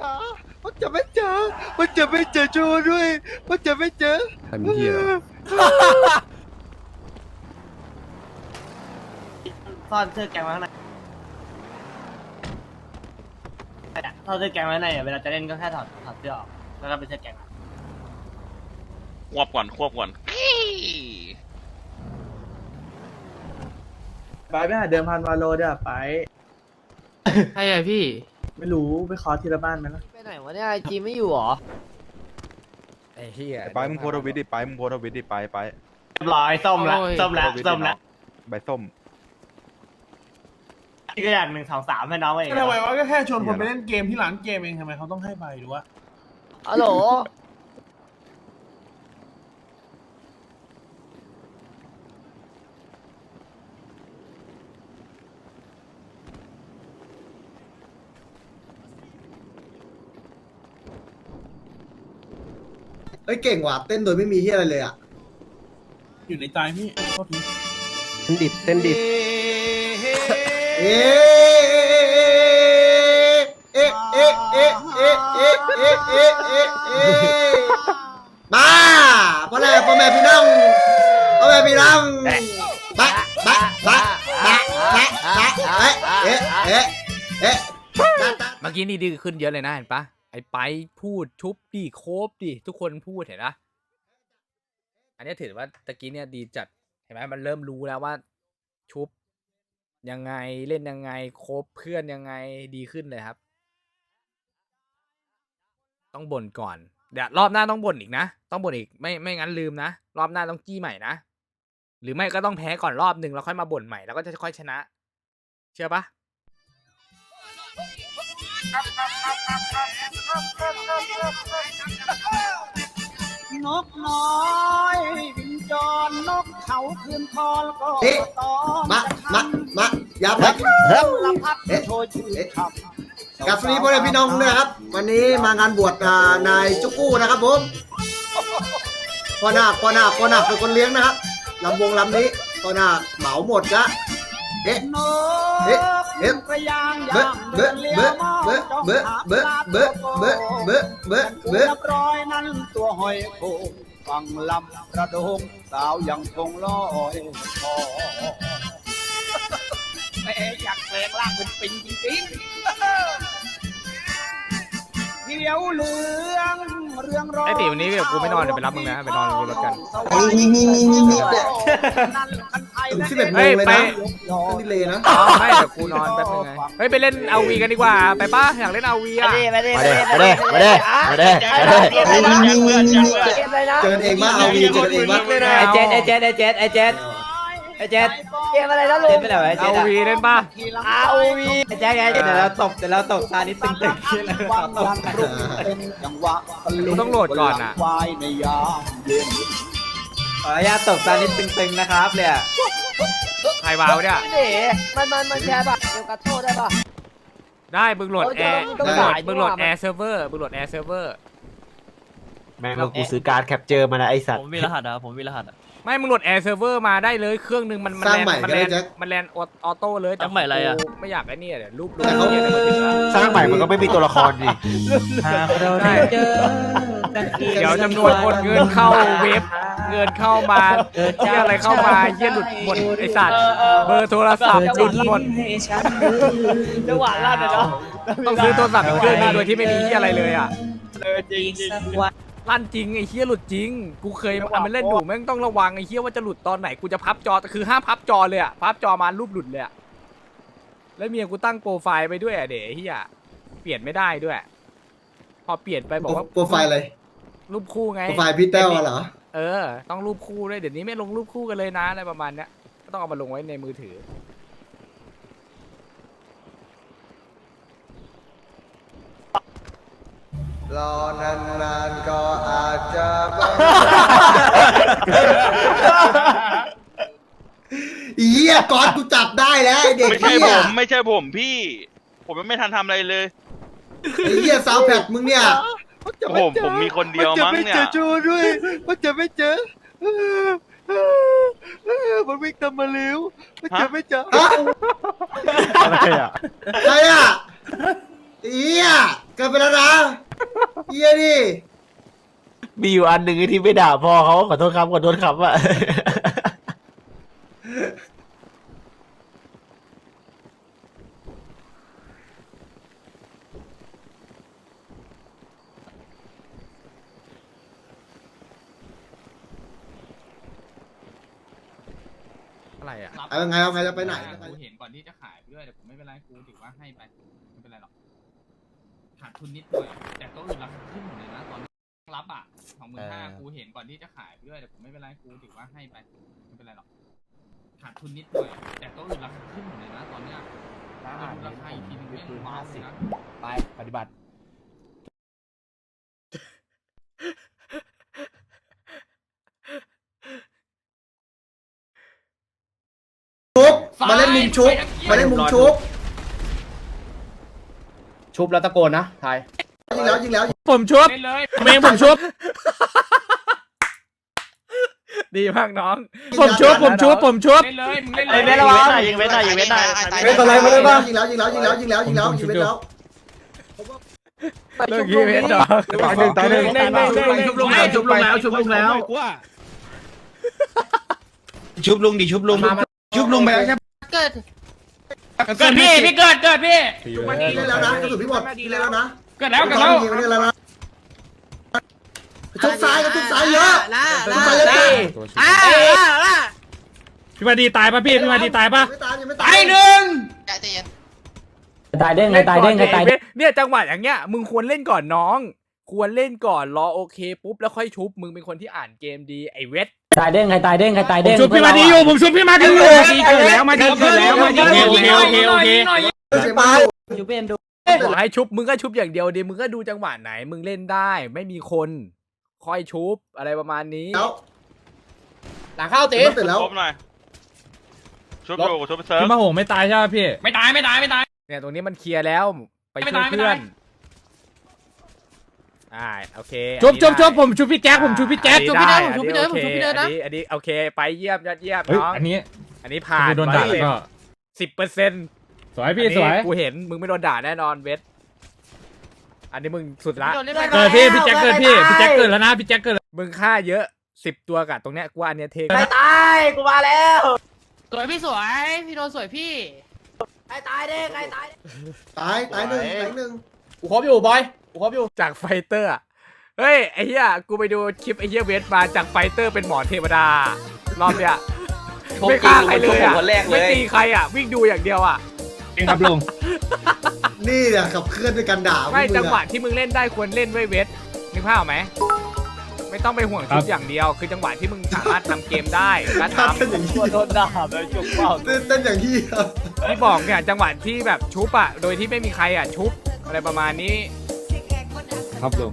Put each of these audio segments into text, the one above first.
จ๋ามันจะไม่เจอมันจะไม่เจอโจด้วยมันจะไม่เจอทำเหี้ยเหรอ ซ่อนเสื้อแกงไว้ข้างในซ่อนเสื้อแกงไว้ข้างในอะเวลาจะเล่นก็แค่ถอดถอดเสื้อออก แล้วก็เป็นเสื้อแกงควบก่อนควบก่อนไปไปหาเดิมพันวาโลด้วยไป ใช่ไงพี่ ไม่รู้ไปขอทีละบ้านไหมล่ะไปไหนวะเนี่ยไอจีไม่อยู่หรอไอ้เหี้ยไปมึงโพสต์ทวิตดิไปมึงโพสต์ทวิตดิไปไปเรียบร้อยส้มละโอ้ยส้มละโพสต์ทวิตดิส้มละน้องใบส้มนี่ก็อย่างหนึ่งสองสามให้น้องเองก็เลยว่าก็แค่ชวนคนไปเล่นเกมที่ร้านเกมเองทำไมเขาต้องให้ไปหรือว่าฮัลโห เอ้ยเก่งว่ะเต้นโดยไม่มีที่อะไรเลยอะอยู่ในใจพี่โทษทีเต้นดิบเต้นดิบเอ๊ะเอ๊ะเอ๊ะเอ๊ะเอ๊ะเอ๊ะเอ๊ะเอ๊ะเอ๊ะเอ๊ะมาพ่อแม่พ่อแม่พี่น้องพ่อแม่พี่น้องบะบะบะบะบะบะเอ๊ะเอ๊ะเอ๊ะเอ๊ะเมื่อกี้นี่ดีขึ้นเยอะเลยนะเห็นปะ ไอ้ไปพูดชุบดิโคบดิทุกคนพูดเห็นปะอันนี้ถือว่าตะกี้เนี่ยดีจัดเห็นไหมมันเริ่มรู้แล้วว่าชุบยังไงเล่นยังไงคบเพื่อนยังไงดีขึ้นเลยครับ ต้องบ่นก่อน เดี๋ยวรอบหน้าต้องบ่นอีกนะ ต้องบ่นอีกไม่ไม่งั้นลืมนะ รอบหน้าต้องจี้ใหม่นะ หรือไม่ก็ต้องแพ้ก่อนรอบหนึ่งแล้วค่อยมาบ่นใหม่แล้วก็จะค่อยชนะ เชื่อปะ นกน้อยบินจรนกเขาคืนคอแล้วก็เอ๊ะมามามาอย่าพักลำพัดโชยชื่อคำกับสวัสดีพ่อแม่พี่น้องนะครับ วันนี้มางานบวชอ่านายจุกกู้นะครับผมพ่อนาคพ่อนาคพ่อนาคเป็นคนเลี้ยงนะครับลำวงลำนี้พ่อนาคเหมาหมดนะเอ๊ะนเอ๊ะก เอ็มพยางยามเดินเลี้ยวเบสจ้องถามลาเบอเบอเบอเบอเบอร้อยนั้นตัวหอยโขงเบสลำกระโดงสาวยังคงลอยคอแม่เบสกแปลงร่างเป็นปิงจริงๆเดี๋ยวเรื่องเรื่องร้องไอตีวันนี้เดี๋ยวกูไม่นอนเดี๋ยวไปรับมึงนะไปนอนบนรถกัน นี่นี่นี่นี่นี่นั่นคัน ถึงและสิบเอ็ดโมเฮ้งยเลยไปนะต้องดีเลยนะอ๋อไม่เดี๋ยวกูนอนแป๊บนึงไงเฮ้ยไปเล่นเอาวีกันดีกว่า ไปป้าอยากเล่นเอาวีอะมาดิมาเด้มาเด้มาเด้มาเด้มาเด้นี่นี่นี่นี่นี่เกมอะไรนะเจอกันเองมาเอาวีเจอกันเองมาไอ้เจนไอ้เจนไอเจ็ดไอเจ็ดไอเจ็ดเกมอะไรนะลุงเป็นอะไรไอเอาวีเล่นป่ะอาโอวีไอแจ็คไงเดี๋ยวเราตบเดี๋ยวเราตบซานิดตึงๆที่เราตบเป็นจังหวะกูต้องโหลดก่อนอะ ขออนุญาตตบซานิดตึงๆนะครับเนี่ยใครวาวเนี่ย เด๋มันมันมันแชร์ป่ะเดี๋ยวกัดโทษได้ป่ะ ได้มึงโหลดแอร์ต้มึองงโหลดจ่ายมึงโหลดด้วยแอร์เซิร์ฟเวอร์มึงโหลดแอร์เซิร์ฟเวอร์แม่งกูซื้อการ์ดแคปเจอร์มานะไอสัตผว์มมีรหัสอะผมมีรหัสอะ ไม่มึงโหลดแอร์เซิร์ฟเวอร์มาได้เลยเครื่องหนึงมันมันสร้างแลนใหม่มันก็แลได้นแจ็ค มันแลนออโต้เลยแต่ตั้งใหม่อะไรอะ กูไม่อยากไอ้นี่เดี๋ยวรูปรูปแต่เขาเหี้ยในมือถืออะสร้างใหม่มันก็ไม่มีตัวละครดิใช่เดี๋ยวจำนวนคนเงินเข้าเว็บ เงินเข้ามาเที่ยอะไรเข้ามาเยี่ยหลุดหมดไอสัตว์เบอร์โทรศัพท์หลุดหมดจังหวะลั่นอะเนาะต้องซื้อโทรศัพท์อีกเครื่องหนึงโดยที่ไม่มีที่อะไรเลยอะจริง ลั่นจริงไอ้เฮียหลุดจริง กูเคยเอามันเล่นดูแม่งต้องระวังไอ้เฮียว่าจะหลุดตอนไหนกูจะพับจอคือห้ามพับจอเลยอะพับจอมารูปหลุดเลยอะแล้วเมียกูตั้งโปรไฟล์ไปด้วยอะเดี๋ยวไอ้เฮียเปลี่ยนไม่ได้ด้วย พอเปลี่ยนไปบอกว่าโปรไฟล์อะไรรูปคู่ไงโปรไฟล์พี่แต้วเหรอเออ ต้องรูปคู่ด้วยเดี๋ยวนี้ไม่ลงรูปคู่กันเลยนะอะไรประมาณเนี้ยก็ต้องเอามาลงไว้ในมือถือ รอนานๆก็อาจจะเหี้ยก่อนกูจับได้แล้วไอ้เด็กไม่ใช่เหี้ผยมไม่ใช่ผมพี่ ผมยังไม่ทันทำอะไรเลย ไอ้เหี้ยซาวแพดมึงเนี่ยโอ้โหผมมีคนเดียวมั้งเนี่ยมันจะไม่เจอโจด้วยมันจะไม่เจอเออเออเออมันวิ่งตามมาเร็วมันจะไม่เจอฮะอะไรอะใครอะไอ้เหี้ยเกินไปแล้วนะ เฮียดิมีอยู่อันหนึ่งที่ไม่ด่าพ่อเขาขอโทษครับขอโทษครับอะ อะไรอะ เอาไงเอาไงจะไปไหนจะไปกูเห็นก่อนที่จะขายไปด้วยแต่ผมไม่เป็นไรกูถือว่าให้ไปไม่เป็นไรหรอกขาด ทุนนิดหน่อย แต่ตัวอื่นราคาขึ้นหมดเลยนะตอนนี้รับอะสองหมื่นห้าเออกูเห็นก่อนที่จะขายไปด้วยแต่ผมไม่เป็นไรกูถือว่าให้ไปไม่เป็นไรหรอกขาดทุนนิดหน่อย แต่ตัวอื่นราคาขึ้นหมดเลยนะตอนเนี้ยเราดูราคาอีกทีนึงแม่งว้าวเลยนะไปปฏิบัติ ชุบมาเล่นมุมชุบมาเล่นมุมชุบ ชุบแล้วตะโกนนะไทยยิงแล้วยิงแล้วผมชุบเล่นเลยเมงผมชุบ ดีมากน้อง ผมชุบผมชุบผมชุบ เล่นเลยมึงเล่นไอ้เลยเว้นระวังยิงเว้นหน่อยยิงเว้นหน่อยไม่เป็นไรไม่เป็นไรยิงแล้วยิงแล้วยิงแล้วยิงแล้วยิงแล้วยิงแล้วเลิกยี่เว้นน้องตายหนึ่งตายหนึ่งเล่นเล่นเล่นเล่นชุบลงแล้วชุบลงแล้วชุบลงแล้วชุบลุงดิชุบลุงชุบลุงไปแล้วใช่เกิด พี่พี่เกิดเกิดพี่เล่นแล้วนะกระสุนพี่หมดเล่นแล้วนะเกิดแล้วเกิดแล้วยิงเล่นแล้วนะทุกซ้ายก็ทุกซ้ายเยอะทุกซ้ายเยอะพี่มาดีตายปะพี่พี่มาดีตายปะไม่ตายยังไม่ตาตายยหนึ่งตายเด้งไงตายเด้งไงตายเด้งเนี่ยจังหวะอย่างเงี้ยมึงควรเล่นก่อนน้อง ควรเล่นก่อนรอโอเคปุ๊บแล้วค่อยชุบมึงเป็นคนที่อ่านเกมดีไอเวท ตายเด้งไงตายเด้งไงตายเด้งชุบพี่มาดีอยู่ผมชุบพี่มาดีอยู่ดีเกิดแล้วมาดีเกิดแล้วมาดีโอเคโอเคโอเคเสียบ้าชุบเป็นดูบอกให้ชุบมึงก็ชุบอย่างเดียวดีมึงก็ดูจังหวะไหน มึงเล่นได้ ไม่มีคนค่อยชุบอะไรประมาณนี้แล้วหลังเข้าตีเสร็จแล้วชุบหน่อยชุบอยู่ชุบเซิร์ฟพี่มาหงไม่ตายใช่ไหมพี่ไม่ตายไม่ตายไม่ตายเนี่ยตรงนี้มันเคลียร์แล้วไปไม่ช่วยตายไม่เพื่อตานย อ่าโอเคชุบอันนี้ชุบชุบได้ผมชุบพี่แจ็คผมชุบพี่แจ็คอันนี้ชุบพี่เดิมได้ผมชุบพี่เดิมอัผมชุบพี่เดิมนะอันนี้อันนี้โอเค ไปเยี่ยมยอดเยี่ยมเฮ้ยน้องอันนี้อันนี้ผ่านไม่โดนด่าก็สิบเปอร์เซ็นต์สวยพี่สวยกูเห็นมึงไม่โดนด่าแน่นอนเวทอันนี้มึงสุดละเกิดพี่พี่แจ็คเกิดพี่พี่แจ็คเกิดแล้วนะพี่แจ็คเกิดแล้วมึงฆ่าเยอะสิบตัวกับตรงเนี้ยกูว่าอันเนี้ยเทตายตายกูมาแล้วสวยพี่สวยพี่โดนสวยพี่ตายตายเด้งไงตายตายตายหนึ่งตายหนึ่งกูครบอยู่บอย กูครบอยู่จากไฟเตอร์อะเฮ้ยไอ้เหี้ยกูไปดูคลิปไอ้เหี้ยเวทมาจากไฟเตอร์เป็นหมอเทวดารอบเนี้ยไม่ฆ่าใครเลยอะไม่ตีใครอะวิ่งดูอย่างเดียวอะเองครับลุงนี่เนี่ยขับเคลื่อนด้วยการด่าไม่พกงจังหวะอะที่มึงเล่นได้ควรเล่นไว้ยเวทนึกภาพออกไหมไม่ต้องไปห่วงชุดอย่างเดียว คือจังหวะที่มึงสามารถทำเกมได้ก็ทเต้นอย่างที่โดนด่าเลยจุกเปล่าเต้นเต้นอย่างที่ำที่บอกเนี่ยจังหวะที่แบบชุบอะโดยที่ไม่มีใครอะชุบอะไรประมาณนี้ ครับลุง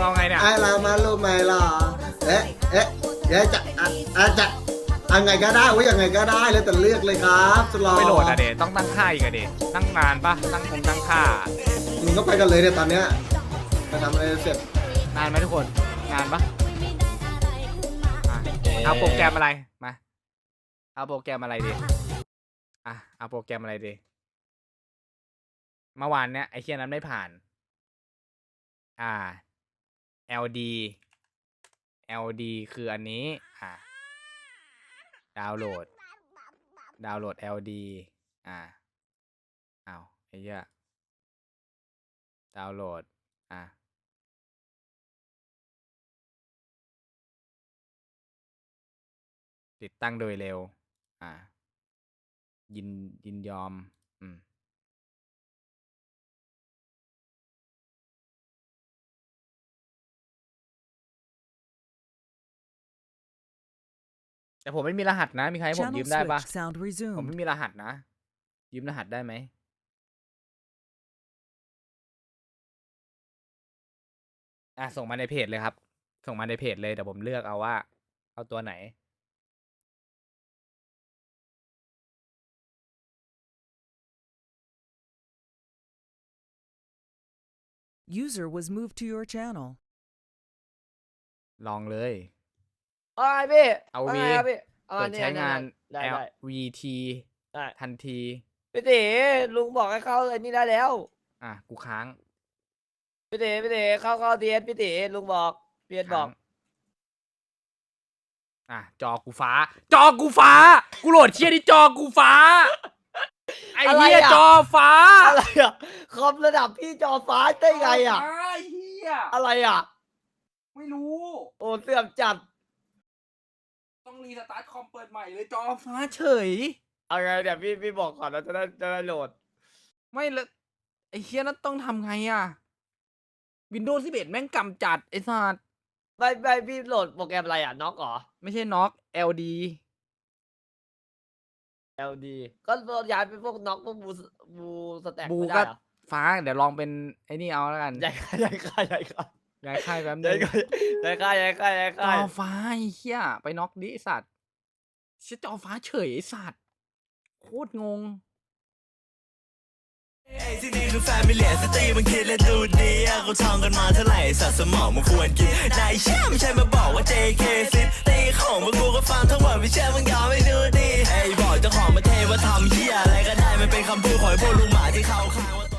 เราไงเนี่ย ไอ้ลามาโลมาล่ะเอ๊ะเอ๊ะเดี๋ยวจะอะอะจะอังไงก็ได้ว่ายังไงก็ได้แล้วแต่เลือกเลยครับสลอไม่โหลดอะเดต้องตั้งค่าอีกอะเดตั้งนานปะตั้งคงตั้งค่า มึงก็ไปกันเลยเนี่ยตอนเนี้ยไปทำอะไรเสร็จนานไหมทุกคน นานปะอะเอาโปรแกรมอะไร มา เอาโปรแกรมอะไรดี อะ เอาโปรแกรมอะไรดี เมื่อวานเนี้ยไอ้เคียนั้นไม่ผ่าน อ่า LD LD คืออันนี้ อะดาวน์โหลด ดาวน์โหลด LD อ่าเอาไอ้เหี้ยดาวน์โหลด อะติดตั้งโดยเร็ว อ่า ยินยินยอม อืม แต่ผมไม่มีรหัสนะ มีใครให้ผมยืมได้ปะ Sound ผม resumed. ไม่มีรหัสนะ ยืมรหัสได้ไหม อะ ส่งมาในเพจเลยครับ ส่งมาในเพจเลยแต่ผมเลือกเอาว่า เอาตัวไหน User was moved to your channel. ลองเลย อะไรพี่เอาว่าวีไงครับพี่เปิดใช้งาน ได้ L ได้ VT ได้ ทันที พี่ตีลุงบอกให้เข้าอันนี้ได้แล้วอะ กูค้างพี่ตีพี่ตีเข้าเข้าเดียนพี่ตีลุงบอกเพียนบอกค้างอะ จอกูฟ้า จอกูฟ้า กูโหลดเชียร์ที่จอกูฟ้า ไอ้เหี้ยจอฟ้าอะไรอะคอมระดับพี่จอฟ้าได้ไงอะจฟ้าไอ้เหี้ยอะไรอะ ไม่รู้ โอ้เสื่อมจัด ต้องรีสตาร์ทคอมเปิดใหม่เลยจอฟ้าเฉย เอาไงเดี๋ยวพี่พี่บอกก่อนนะจะได้จะได้โหลด ไม่ละไอ้เฮียนั่นต้องทำไงอะ Windows 11 แม่งกำจัด ไอ้สัสไม่ไม่พี่โหลดโปรแกรมอะไรอะน็อกเหรอ ไม่ใช่น็อก LD LD ก็โหลดย้ายไปพวกน็อกพวกบูบูสแต็กบูไม่ก็ได้เหรอฟ้า เดี๋ยวลองเป็นไอ้นี่เอาแล้วกัน ใหญ่ค่ายใหญ่ค่ายใหญ่ค่า ยย้ายค่ายแป๊บใหนึญ่งค่ายใหญ่ค่ายใหญ่ค่ายใหญ่จค่ายอฟ้าไอ้เฮียไปน็อกดิไอ้สัตว์เชี่ยจอฟ้าเฉยไอ้สัตว์โคตรงงที่นี่คือแฟมิเลียสตรีมันคิดและดูดีอะเขาท่องกันมาเท่าไหร่สัตว์สมองมันควรกินนายเชื่อไม่ใช่มาบอกว่า JK ซิตีของมึงกูก็ฟังทั้งหมดไม่เชื่อมึงยอมไม่ดูดีไอ้บอกเจ้าของประเทศว่าทำเหี้ยอะไรก็ได้มันเป็นคำพูดของไอ้พวกลุงหมาที่เขาข้างว่า